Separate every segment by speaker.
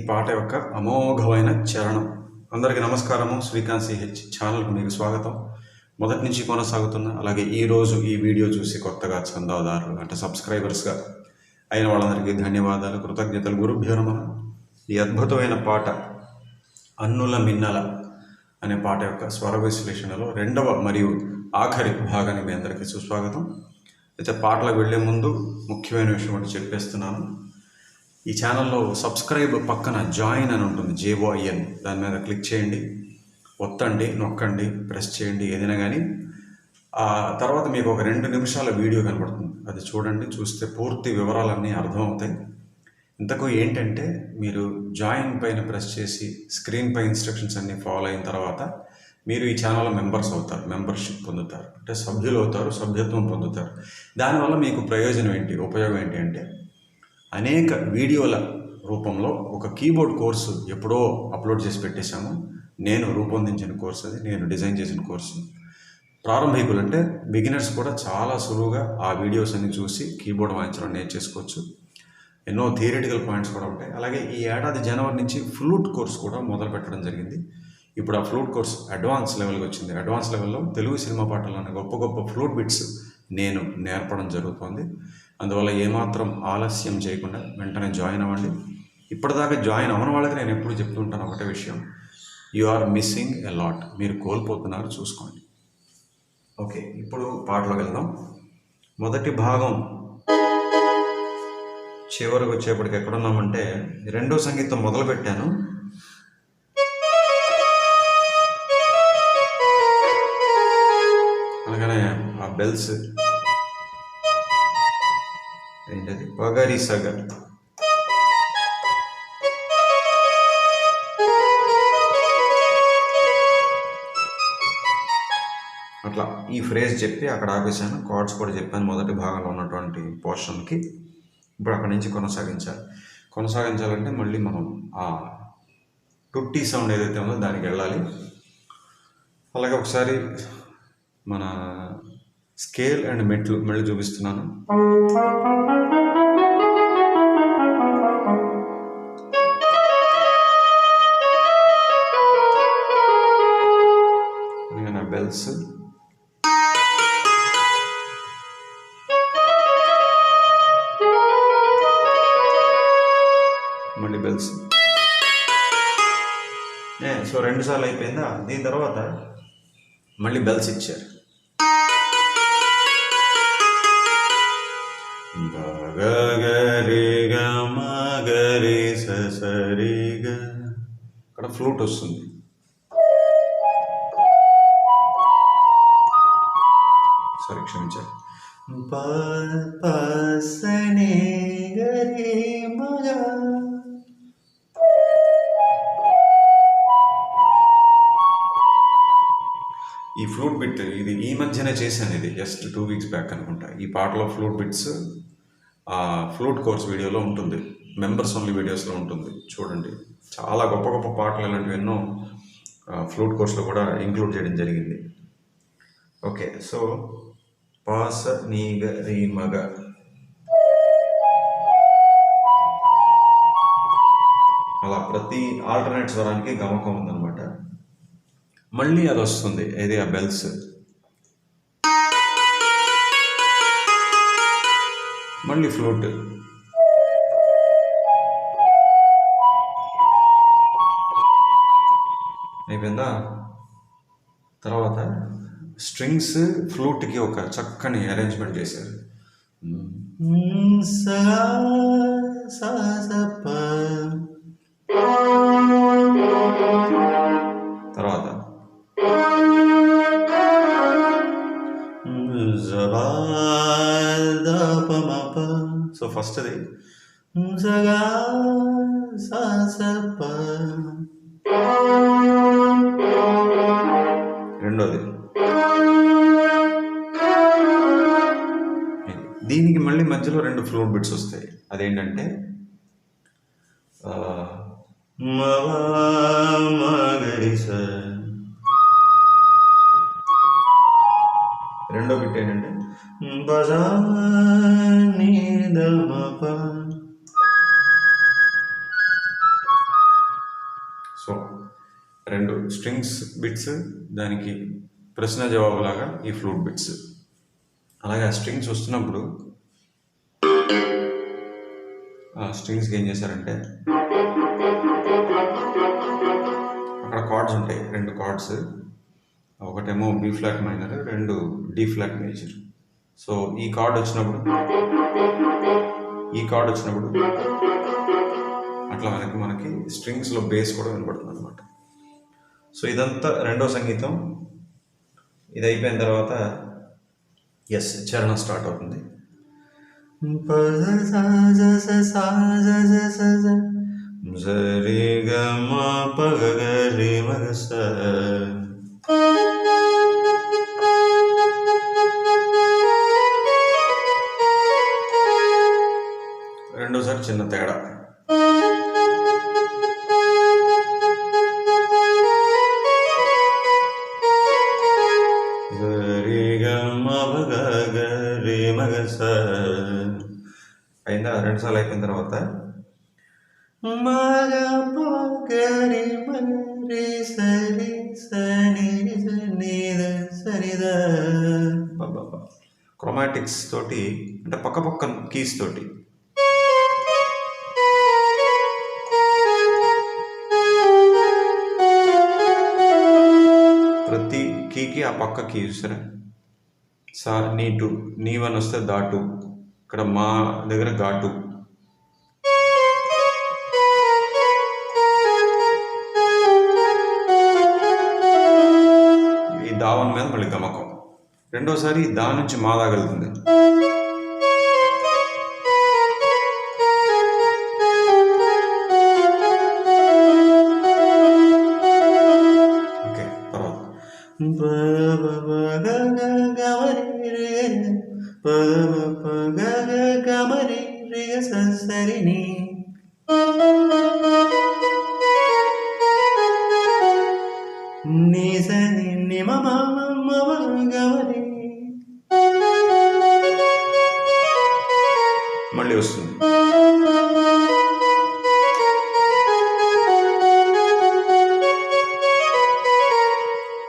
Speaker 1: ఈ పాట యొక్క అమోఘమైన చరణం. అందరికీ నమస్కారము. శ్రీకాంత్ సిహెచ్ ఛానల్కు మీకు స్వాగతం. మొదటి నుంచి కొనసాగుతున్న అలాగే ఈ ఈ వీడియో చూసి కొత్తగా చందాదారులు అంటే సబ్స్క్రైబర్స్గా అయిన వాళ్ళందరికీ ధన్యవాదాలు. కృతజ్ఞతలు. గురుభ్యో నమ. ఈ అద్భుతమైన పాట అన్నుల మిన్నల అనే పాట యొక్క స్వర విశ్లేషణలో రెండవ మరియు ఆఖరి భాగాన్ని మీ అందరికీ సుస్వాగతం. అయితే పాటలకు వెళ్ళే ముందు ముఖ్యమైన విషయం ఒకటి చెప్పేస్తున్నాను. ఈ ఛానల్లో సబ్స్క్రైబ్ పక్కన జాయిన్ అని ఉంటుంది జేఓఐఎన్ దాని మీద క్లిక్ చేయండి ఒత్తండి నొక్కండి ప్రెస్ చేయండి ఏదైనా కానీ. ఆ తర్వాత మీకు ఒక రెండు నిమిషాల వీడియో కనబడుతుంది. అది చూడండి చూస్తే పూర్తి వివరాలన్నీ అర్థమవుతాయి. ఇంతకు ఏంటంటే మీరు జాయిన్ పైన ప్రెస్ చేసి స్క్రీన్ పై ఇన్స్ట్రక్షన్స్ అన్ని ఫాలో అయిన తర్వాత మీరు ఈ ఛానల్ మెంబర్స్ అవుతారు మెంబర్షిప్ పొందుతారు. అంటే సభ్యులు అవుతారు సభ్యత్వం పొందుతారు. దానివల్ల మీకు ప్రయోజనం ఏంటి ఉపయోగం ఏంటి అంటే అనేక వీడియోల రూపంలో ఒక కీబోర్డ్ కోర్సు ఎప్పుడో అప్లోడ్ చేసి పెట్టేశాము. నేను రూపొందించిన కోర్సు అది నేను డిజైన్ చేసిన కోర్సు. ప్రారంభికులు అంటే బిగినర్స్ కూడా చాలా సులువుగా ఆ వీడియోస్ అన్ని చూసి కీబోర్డ్ వాయించడం నేర్చేసుకోవచ్చు. ఎన్నో థియరిటికల్ పాయింట్స్ కూడా ఉంటాయి. అలాగే ఈ ఏడాది జనవరి నుంచి ఫ్లూట్ కోర్స్ కూడా మొదలు పెట్టడం జరిగింది. ఇప్పుడు ఆ ఫ్లూట్ కోర్స్ అడ్వాన్స్ లెవెల్కి వచ్చింది. అడ్వాన్స్ లెవెల్లో తెలుగు సినిమా పాటలను గొప్ప గొప్ప ఫ్లూట్ బిట్స్ నేను నేర్పడం జరుగుతోంది. అందువల్ల ఏమాత్రం ఆలస్యం చేయకుండా వెంటనే జాయిన్ అవ్వండి. ఇప్పటిదాకా జాయిన్ అవ్వని వాళ్ళకి నేను ఎప్పుడు చెప్తుంటాను ఒకటే విషయం. You are missing a lot మీరు కోల్పోతున్నారు చూసుకోండి. ఓకే ఇప్పుడు పాటలోకి వెళ్దాం. మొదటి భాగం చివరికి వచ్చేప్పటికి ఎక్కడున్నామంటే రెండో సంగీతం మొదలు పెట్టాను అనగానే ఆ బెల్స్ ఏంటది పగరి సగ అట్లా ఈ ఫ్రేజ్ చెప్పి అక్కడ ఆపేశాను. కార్డ్స్ కూడా చెప్పాను మొదటి భాగంలో ఉన్నటువంటి పోర్షన్కి. ఇప్పుడు అక్కడి నుంచి కొనసాగించాలి. కొనసాగించాలంటే మళ్ళీ మనం ఆ టుట్టి సౌండ్ ఏదైతే ఉందో దానికి వెళ్ళాలి. అలాగే ఒకసారి మన స్కేల్ అండ్ మెట్లు మళ్ళీ చూపిస్తున్నాను. బెల్స్. మళ్ళీ బెల్స్. ఏ సో రెండు సార్లు అయిపోయిందా? దీని తర్వాత మళ్ళీ బెల్స్ ఇచ్చారు. ఇక్కడ ఫ్లూట్ వస్తుంది. సరే క్షమించాలి. పసని గరి మగా ఈ ఫ్లూట్ బిట్ ఇది ఈ మధ్యనే చేశాను ఇది జస్ట్ టూ వీక్స్ బ్యాక్ అనుకుంటా. ఈ పాటలో ఫ్లూట్ బిట్స్ ఫ్లూట్ కోర్స్ వీడియోలో ఉంటుంది. మెంబర్స్ ఓన్లీ వీడియోస్లో ఉంటుంది. చూడండి. చాలా గొప్ప గొప్ప పాటలు ఇలాంటివి ఎన్నో ఫ్లూట్ కోర్స్లో కూడా ఇంక్లూడ్ చేయడం జరిగింది. ఓకే సో పాస నీగ రీ మగ. అలా ప్రతి ఆల్టర్నేట్ స్వరానికి గమకం ఉందన్నమాట. మళ్ళీ అది వస్తుంది. ఏది? ఆ బెల్స్ మళ్ళీ ఫ్లూట్ అయిపోయిందా తర్వాత స్ట్రింగ్స్ ఫ్లూట్కి ఒక చక్కని అరేంజ్మెంట్ చేశారు. తర్వాత సో ఫస్ట్ది ఫోర్ బిట్స్ వస్తాయి. అదేంటంటే రెండో బిట్ ఏంటంటే సో రెండు స్ట్రింగ్స్ బిట్స్ దానికి ప్రశ్న జవాబులాగా ఈ ఫ్లూట్ బిట్స్. అలాగే ఆ స్ట్రింగ్స్ వస్తున్నప్పుడు స్ట్రింగ్స్కి ఏం చేశారంటే అక్కడ కార్డ్స్ ఉంటాయి రెండు కార్డ్స్ ఒకటేమో బి ఫ్లాట్ మైనర్ రెండు డి ఫ్లాట్ మేజర్ సో ఈ కార్డ్ వచ్చినప్పుడు ఈ కార్డ్ వచ్చినప్పుడు అట్లా మనకి మనకి స్ట్రింగ్స్లో బేస్ కూడా వినపడుతుంది అనమాట సో ఇదంతా రెండో సంగీతం. ఇది అయిపోయిన తర్వాత ఎస్ చరణం స్టార్ట్ అవుతుంది. జరి గమ పగ గరి మగ స రెండోసారి చిన్న తేడా. గరి గమ పగ గరి మగ స అయిందా రెండు సార్లు అయిపోయిన తర్వాత సరి సరిద క్రొమాటిక్స్ తోటి అంటే పక్క పక్క కీస్ తోటి. ప్రతి కీకి ఆ పక్క కీ చూసారా? సా నీ టు నీ వన్ వస్తే దాటు. ఇక్కడ మా దగ్గర ఘాటు. ఈ దావన్ మీద మళ్ళీ గమకం. రెండోసారి దా నుంచి మా దాగలుతుంది సని ని మళ్ళీ వస్తుంది.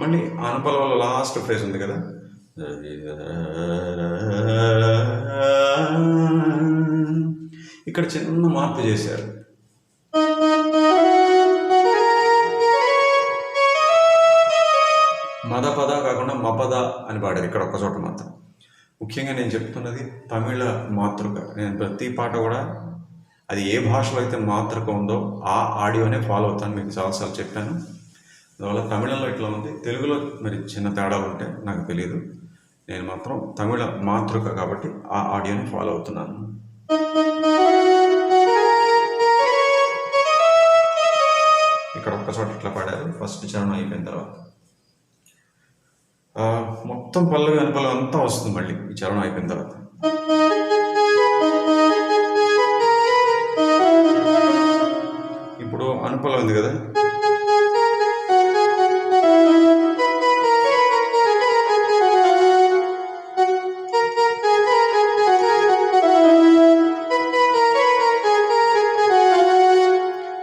Speaker 1: మళ్ళీ ఆనపల వల్ల లాస్ట్ ఫ్రేజ్ ఉంది కదా? ఇక్కడ చిన్న మార్పు చేశారు. ముఖ్యంగా నేను చెప్తున్నది తమిళ మాతృక. నేను ప్రతి పాట కూడా అది ఏ భాషలో అయితే మాతృక ఉందో ఆ ఆడియోనే ఫాలో అవుతాను మీకు చాలాసార్లు చెప్పాను. అందువల్ల తమిళంలో ఇట్లా ఉంది. తెలుగులో మరి చిన్న తేడాలు ఉంటే నాకు తెలియదు నేను మాత్రం తమిళ మాతృక కాబట్టి ఆ ఆడియోని ఫాలో అవుతున్నాను. ఇక్కడ ఒక్క ఇట్లా పాడారు. ఫస్ట్ చరణం అయిపోయిన తర్వాత. మొత్తం పల్లవి అనుపల్లవి అంతా వస్తుంది మళ్ళీ ఈ చరణం అయిపోయిన తర్వాత. ఇప్పుడు అనుపల్లవి ఉంది కదా?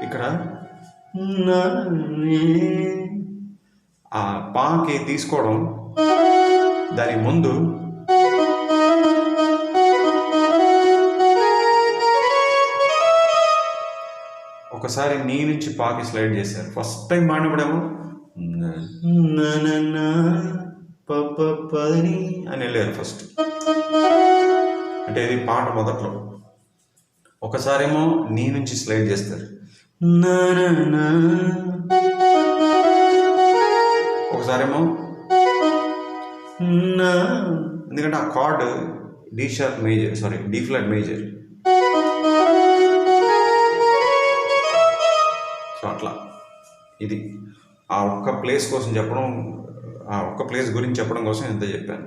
Speaker 1: ఇక్కడ ఆ పాకి తీసుకోవడం దాని ముందు ఒకసారి నీ నుంచి పాకి స్లైడ్ చేశారు. ఫస్ట్ టైం మాడినప్పుడేమో పని అని వెళ్ళారు ఫస్ట్ అంటే ఇది పాట మొదట్లో. ఒకసారేమో నీ నుంచి స్లైడ్ చేస్తారు. ఒకసారేమో ఎందుకంటే ఆ card D sharp major sorry D flat major so అట్లా. ఇది ఆ ఒక్క ప్లేస్ కోసం చెప్పడం ఆ ఒక్క ప్లేస్ గురించి చెప్పడం కోసం ఎంత చెప్పాను.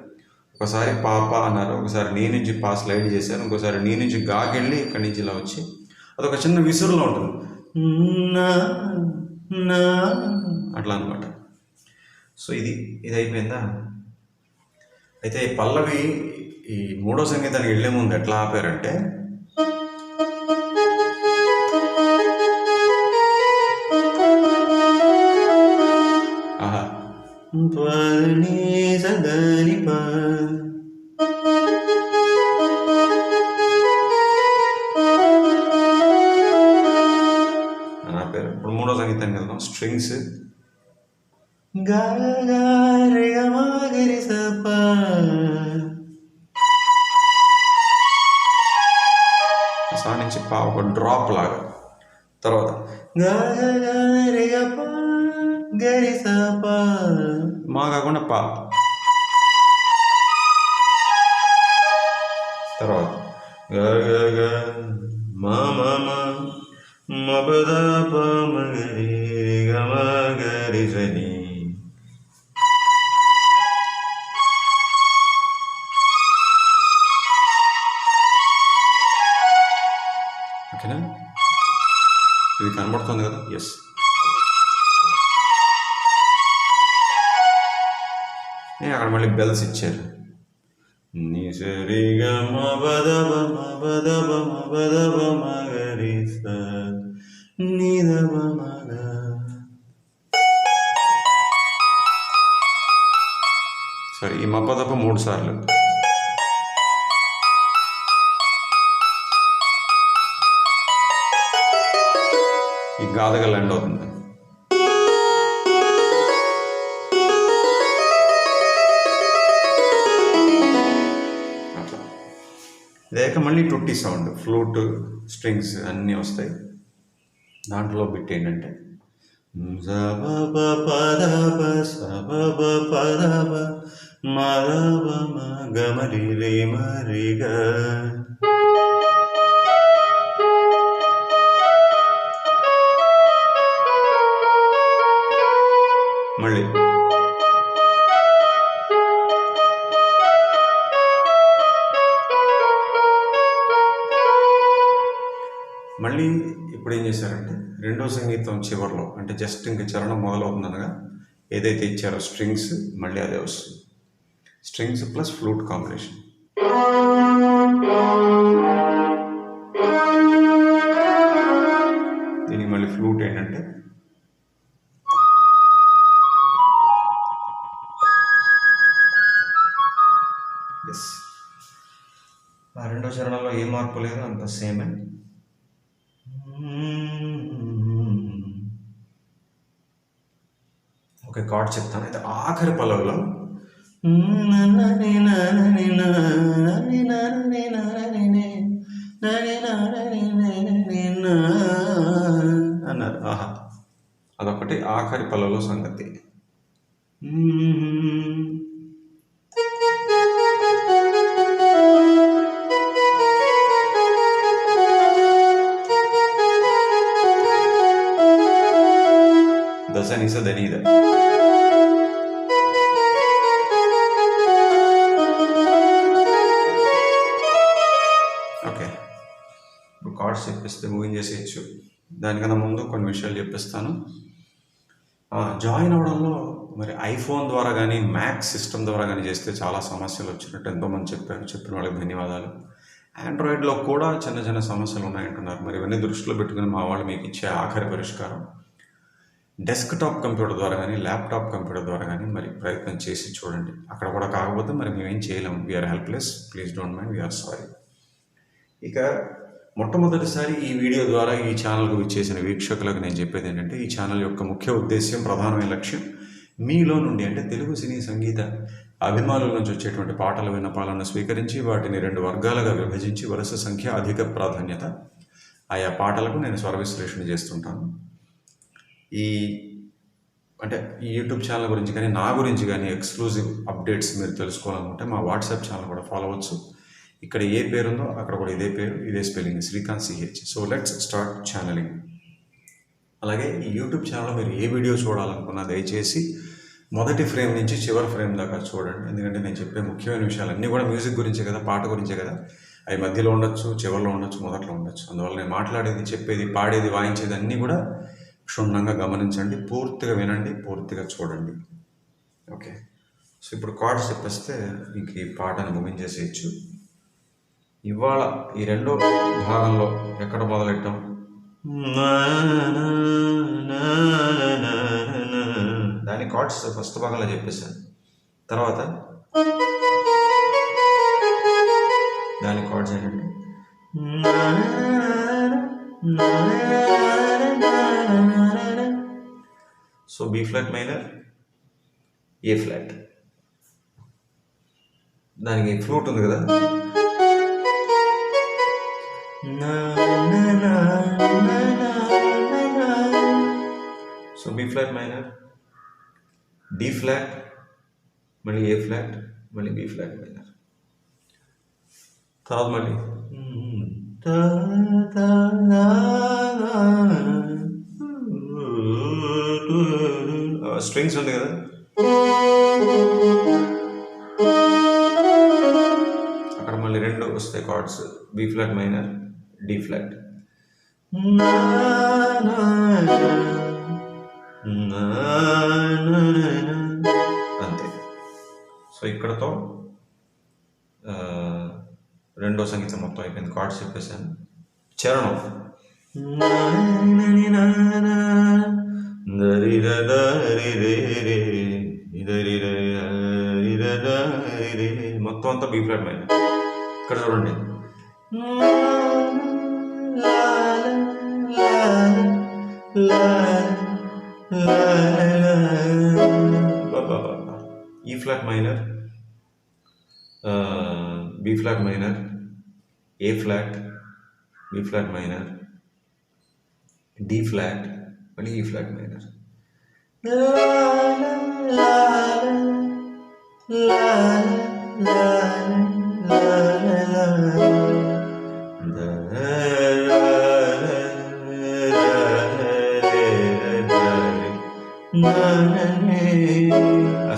Speaker 1: ఒకసారి పాప అన్నారు ఒకసారి నీ నుంచి పా స్లైడ్ చేశారు ఇంకోసారి నీ నుంచి గాకెళ్ళి ఇక్కడి నుంచి ఇలా వచ్చి అదొక చిన్న విసురులో ఉంటుంది. అట్లా అనమాట సో ఇది ఇది అయిపోయిందా? అయితే పల్లవి ఈ మూడో సంగీతానికి వెళ్ళే ముందు ఎట్లా ఆపారంటే సా నుంచి పా ఒక డ్రాప్ లాగా తర్వాత మా కాకుండా పా తర్వాత గ గ గ మా మా మా మ ప ద ప మ గ అక్కడ మళ్ళీ బెల్స్ ఇచ్చారు. నీ సరిగా మా బదబ మా బదబ మా మగ సరే ఈ మపదప మూడు సార్లు. ఈ గాదగా ల్యాండ్ అవుతుంది. లేక మళ్ళీ టుట్టి సౌండ్ ఫ్లూట్ స్ట్రింగ్స్ అన్నీ వస్తాయి. దాంట్లో బిట్ ఏంటంటే జబబ పదబ సబబ పదబ మగమరి రే మరిగ మళ్ళీ. ఏం చేశారంటే రెండో సంగీతం చివరిలో అంటే జస్ట్ ఇంక చరణం మొదలవుతుందనగా ఏదైతే ఇచ్చారో స్ట్రింగ్స్ మళ్ళీ అదే వస్తుంది. Strings plus flute combination. దీనికి మళ్ళీ ఫ్లూట్ ఏంటంటే ఎస్ ఆ రెండో చరణంలో ఏ మార్పు లేదు అంత సేమే ఓకే కార్డ్ చెప్తాను. అయితే ఆఖరి పల్లవిలో అన్నారు. ఆహా అదొకటి ఆఖరి పల్లవిలో సంగతి. దశ నిస దనీద దానికన్నా ముందు కొన్ని విషయాలు చెప్పిస్తాను. జాయిన్ అవ్వడంలో మరి ఐఫోన్ ద్వారా కానీ మ్యాక్ సిస్టమ్ ద్వారా కానీ చేస్తే చాలా సమస్యలు వచ్చినట్టు ఎంతోమంది చెప్పారు. చెప్పిన వాళ్ళకి ధన్యవాదాలు. ఆండ్రాయిడ్లో కూడా చిన్న చిన్న సమస్యలు ఉన్నాయంటున్నారు. మరి ఇవన్నీ దృష్టిలో పెట్టుకుని మా వాళ్ళు మీకు ఇచ్చే ఆఖరి పరిష్కారం. డెస్క్టాప్ కంప్యూటర్ ద్వారా కానీ ల్యాప్టాప్ కంప్యూటర్ ద్వారా కానీ మరి ప్రయత్నం చేసి చూడండి. అక్కడ కూడా కాకపోతే మరి మేమేం చేయలేము. We're helpless please don't mind we're sorry ఇక మొట్టమొదటిసారి ఈ వీడియో ద్వారా ఈ ఛానల్కు ఇచ్చేసిన వీక్షకులకు నేను చెప్పేది ఏంటంటే ఈ ఛానల్ యొక్క ముఖ్య ఉద్దేశ్యం ప్రధానమైన లక్ష్యం మీలో నుండి అంటే తెలుగు సినీ సంగీత అభిమానుల నుంచి వచ్చేటువంటి పాటల విన్నపాలను స్వీకరించి వాటిని రెండు వర్గాలుగా విభజించి వరుస సంఖ్య అధిక ప్రాధాన్యత ఆయా పాటలకు నేను స్వర విశ్లేషణ చేస్తుంటాను. ఈ అంటే ఈ యూట్యూబ్ ఛానల్ గురించి కానీ నా గురించి కానీ ఎక్స్క్లూజివ్ అప్డేట్స్ మీరు తెలుసుకోవాలనుకుంటే మా వాట్సాప్ ఛానల్ కూడా ఫాలో అవ్వచ్చు. ఇక్కడ ఏ పేరు ఉందో అక్కడ కూడా ఇదే పేరు ఇదే spelling Srikanth CH. So let's start channelling అలాగే ఈ యూట్యూబ్ ఛానల్లో మీరు ఏ వీడియో చూడాలనుకున్నా దయచేసి మొదటి ఫ్రేమ్ నుంచి చివరి ఫ్రేమ్ దాకా చూడండి. ఎందుకంటే నేను చెప్పే ముఖ్యమైన విషయాలు అన్నీ కూడా మ్యూజిక్ గురించే కదా పాట గురించే కదా. అవి మధ్యలో ఉండొచ్చు చివరిలో ఉండొచ్చు మొదట్లో ఉండొచ్చు. అందువల్ల నేను మాట్లాడేది చెప్పేది పాడేది వాయించేది అన్నీ కూడా క్షుణ్ణంగా గమనించండి పూర్తిగా వినండి పూర్తిగా చూడండి. ఓకే సో ఇప్పుడు కార్డ్స్ చెప్పేస్తే ఇంక ఈ పాటను ముగించేసేయచ్చు. ఇవాళ ఈ రెండో భాగంలో ఎక్కడ మొదలెట్టాం దాని కార్డ్స్ ఫస్ట్ భాగంలో చెప్పేశాను తర్వాత దాని కార్డ్స్ ఏంటంటే so B flat minor A flat దానికి ఫ్లూట్ ఉంది కదా so B flat minor D flat మళ్ళీ ఏ ఫ్లాట్ మళ్ళీ బి ఫ్లాట్ మైనర్ తర్వాత మళ్ళీ. స్ట్రింగ్స్ ఉంది కదా. అక్కడ మళ్ళీ రెండు వస్తాయి cards B flat minor D flat అంతే. సో ఇక్కడతో రెండో సంగీతం మొత్తం అయిపోయింది. కార్డ్స్ చెప్పేశాను. చరణం. మొత్తం అంతా బీ ఫ్లాట్ మైన ఇక్కడ చూడండి. E flat minor B flat minor A flat B flat minor D flat మళ్ళీ ఈ ఫ్లాట్ మైనర్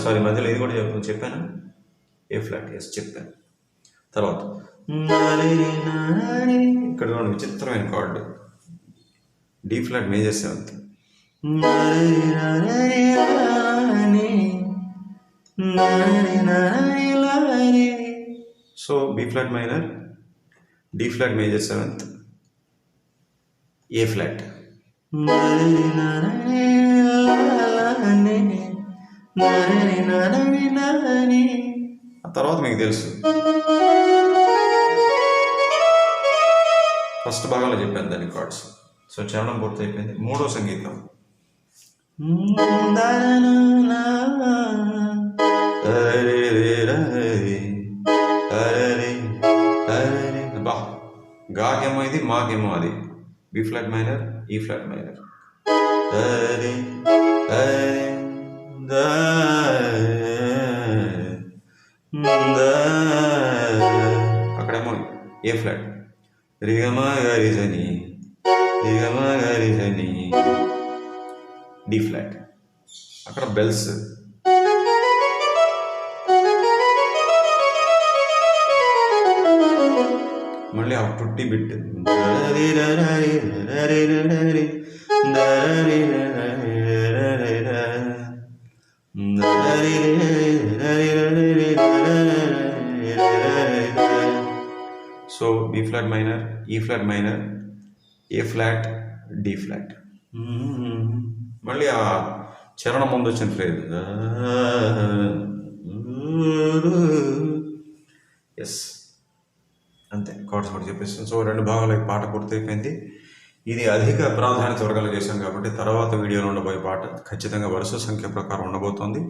Speaker 1: సారీ మధ్యలో ఇది కూడా చెప్పు చెప్పాను? ఏ ఫ్లాట్ ఎస్ చెప్పాను. తర్వాత ఇక్కడ చూడండి విచిత్రమైన card D flat major seventh so B flat minor D flat major seventh A flat ఆ తర్వాత మీకు తెలుసు. ఫస్ట్ భాగంలో చెప్పాను దాని కార్డ్స్ సో చరణం పూర్తి అయిపోయింది మూడో సంగీతం. బా. గాకేమో ఇది మాకేమో అది. B flat minor E flat minor అక్కడేమో ఏ ఫ్లాట్ రిగమా గరిజని రిగమా గరిజని డి ఫ్లాట్ అక్కడ బెల్స్ మళ్ళీ ఆ tutti bit so B flat minor E flat minor A flat D flat మళ్ళీ ఆ చరణం ముందు వచ్చిన ఫ్రేజ్ ఎస్ అంతే కార్డ్స్ కూడా చెప్పేస్తాను. సో రెండు భాగాలు ఈ పాట పూర్తయిపోయింది. ఇది అధిక ప్రాధాన్యత వర్గాలు చేశాం కాబట్టి తర్వాత వీడియోలో ఉండబోయే పాట ఖచ్చితంగా వరుస సంఖ్య ప్రకారం ఉండబోతోంది.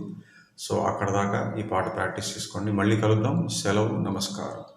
Speaker 1: సో అక్కడ దాకా ఈ పాట ప్రాక్టీస్ చేసుకోండి. మళ్ళీ కలుద్దాం. సెలవు. నమస్కారం.